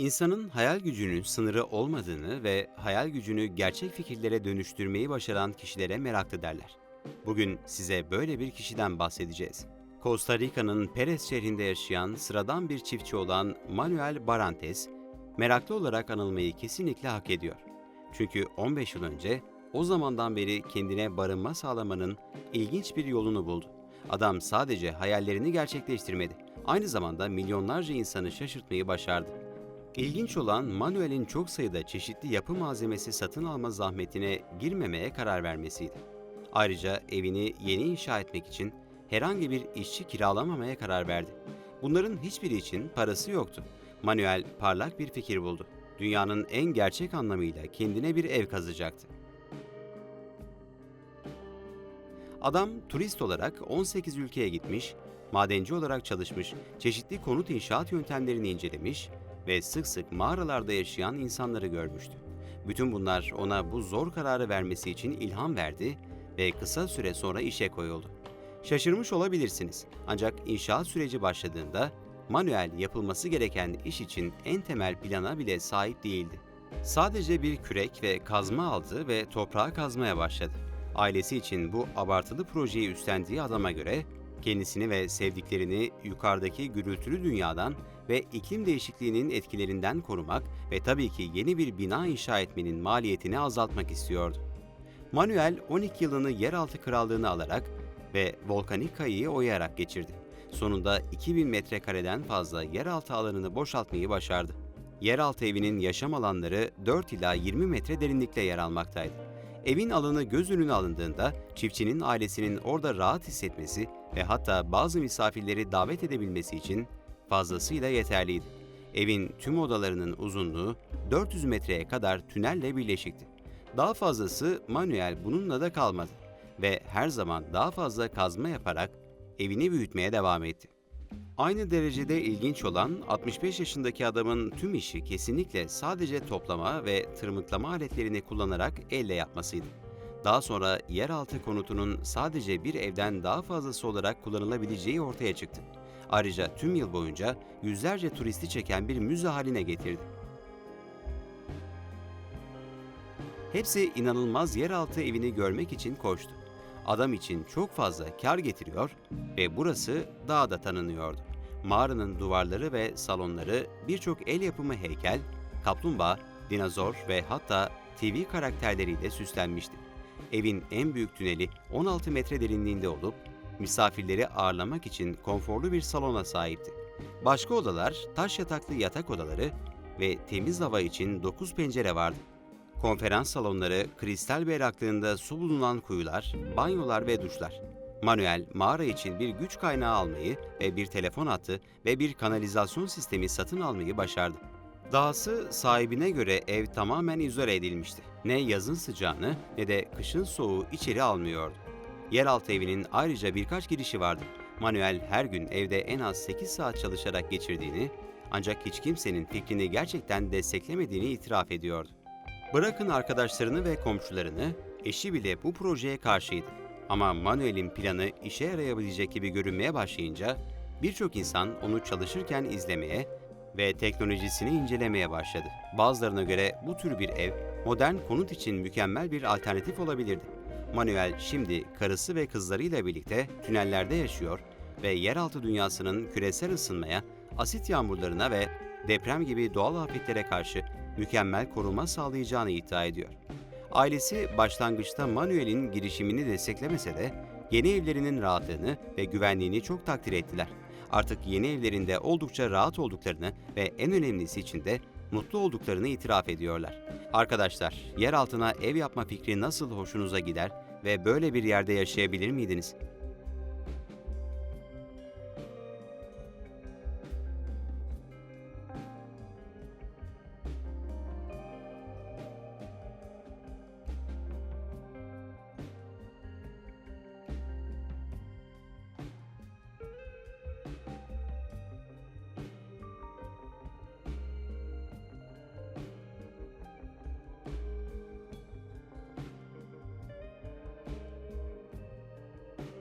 İnsanın hayal gücünün sınırı olmadığını ve hayal gücünü gerçek fikirlere dönüştürmeyi başaran kişilere meraklı derler. Bugün size böyle bir kişiden bahsedeceğiz. Costa Rica'nın Perez şehrinde yaşayan sıradan bir çiftçi olan Manuel Barantes, meraklı olarak anılmayı kesinlikle hak ediyor. Çünkü 15 yıl önce o zamandan beri kendine barınma sağlamanın ilginç bir yolunu buldu. Adam sadece hayallerini gerçekleştirmedi, aynı zamanda milyonlarca insanı şaşırtmayı başardı. İlginç olan Manuel'in çok sayıda çeşitli yapı malzemesi satın alma zahmetine girmemeye karar vermesiydi. Ayrıca evini yeni inşa etmek için herhangi bir işçi kiralamamaya karar verdi. Bunların hiçbiri için parası yoktu. Manuel parlak bir fikir buldu. Dünyanın en gerçek anlamıyla kendine bir ev kazacaktı. Adam turist olarak 18 ülkeye gitmiş, madenci olarak çalışmış, çeşitli konut inşaat yöntemlerini incelemiş ve sık sık mağaralarda yaşayan insanları görmüştü. Bütün bunlar ona bu zor kararı vermesi için ilham verdi ve kısa süre sonra işe koyuldu. Şaşırmış olabilirsiniz ancak inşaat süreci başladığında Manuel yapılması gereken iş için en temel plana bile sahip değildi. Sadece bir kürek ve kazma aldı ve toprağa kazmaya başladı. Ailesi için bu abartılı projeyi üstlendiği adama göre kendisini ve sevdiklerini yukarıdaki gürültülü dünyadan ve iklim değişikliğinin etkilerinden korumak ve tabii ki yeni bir bina inşa etmenin maliyetini azaltmak istiyordu. Manuel 12 yılını yeraltı krallığını alarak ve volkanik kayıyı oyarak geçirdi. Sonunda 2000 metrekareden fazla yeraltı alanını boşaltmayı başardı. Yeraltı evinin yaşam alanları 4 ila 20 metre derinlikte yer almaktaydı. Evin alanı göz önüne alındığında çiftçinin ailesinin orada rahat hissetmesi ve hatta bazı misafirleri davet edebilmesi için fazlasıyla yeterliydi. Evin tüm odalarının uzunluğu 400 metreye kadar tünelle birleşikti. Daha fazlası Manuel bununla da kalmadı ve her zaman daha fazla kazma yaparak evini büyütmeye devam etti. Aynı derecede ilginç olan 65 yaşındaki adamın tüm işi kesinlikle sadece toplama ve tırmıklama aletlerini kullanarak elle yapmasıydı. Daha sonra yeraltı konutunun sadece bir evden daha fazlası olarak kullanılabileceği ortaya çıktı. Ayrıca tüm yıl boyunca yüzlerce turisti çeken bir müze haline getirdi. Hepsi inanılmaz yeraltı evini görmek için koştu. Adam için çok fazla kar getiriyor ve burası daha da tanınıyordu. Mağaranın duvarları ve salonları birçok el yapımı heykel, kaplumbağa, dinozor ve hatta TV karakterleriyle süslenmişti. Evin en büyük tüneli 16 metre derinliğinde olup misafirleri ağırlamak için konforlu bir salona sahipti. Başka odalar taş yataklı yatak odaları ve temiz hava için 9 pencere vardı. Konferans salonları, kristal berraklığında su bulunan kuyular, banyolar ve duşlar. Manuel, mağara için bir güç kaynağı almayı ve bir telefon hattı ve bir kanalizasyon sistemi satın almayı başardı. Dahası sahibine göre ev tamamen izole edilmişti. Ne yazın sıcağını ne de kışın soğuğu içeri almıyordu. Yeraltı evinin ayrıca birkaç girişi vardı. Manuel her gün evde en az 8 saat çalışarak geçirdiğini ancak hiç kimsenin fikrini gerçekten desteklemediğini itiraf ediyordu. Bırakın arkadaşlarını ve komşularını, eşi bile bu projeye karşıydı. Ama Manuel'in planı işe yarayabilecek gibi görünmeye başlayınca birçok insan onu çalışırken izlemeye ve teknolojisini incelemeye başladı. Bazılarına göre bu tür bir ev modern konut için mükemmel bir alternatif olabilirdi. Manuel şimdi karısı ve kızlarıyla birlikte tünellerde yaşıyor ve yeraltı dünyasının küresel ısınmaya, asit yağmurlarına ve deprem gibi doğal afetlere karşı mükemmel koruma sağlayacağını iddia ediyor. Ailesi başlangıçta Manuel'in girişimini desteklemese de yeni evlerinin rahatlığını ve güvenliğini çok takdir ettiler. Artık yeni evlerinde oldukça rahat olduklarını ve en önemlisi için de mutlu olduklarını itiraf ediyorlar. Arkadaşlar, yer altına ev yapma fikri nasıl hoşunuza gider ve böyle bir yerde yaşayabilir miydiniz?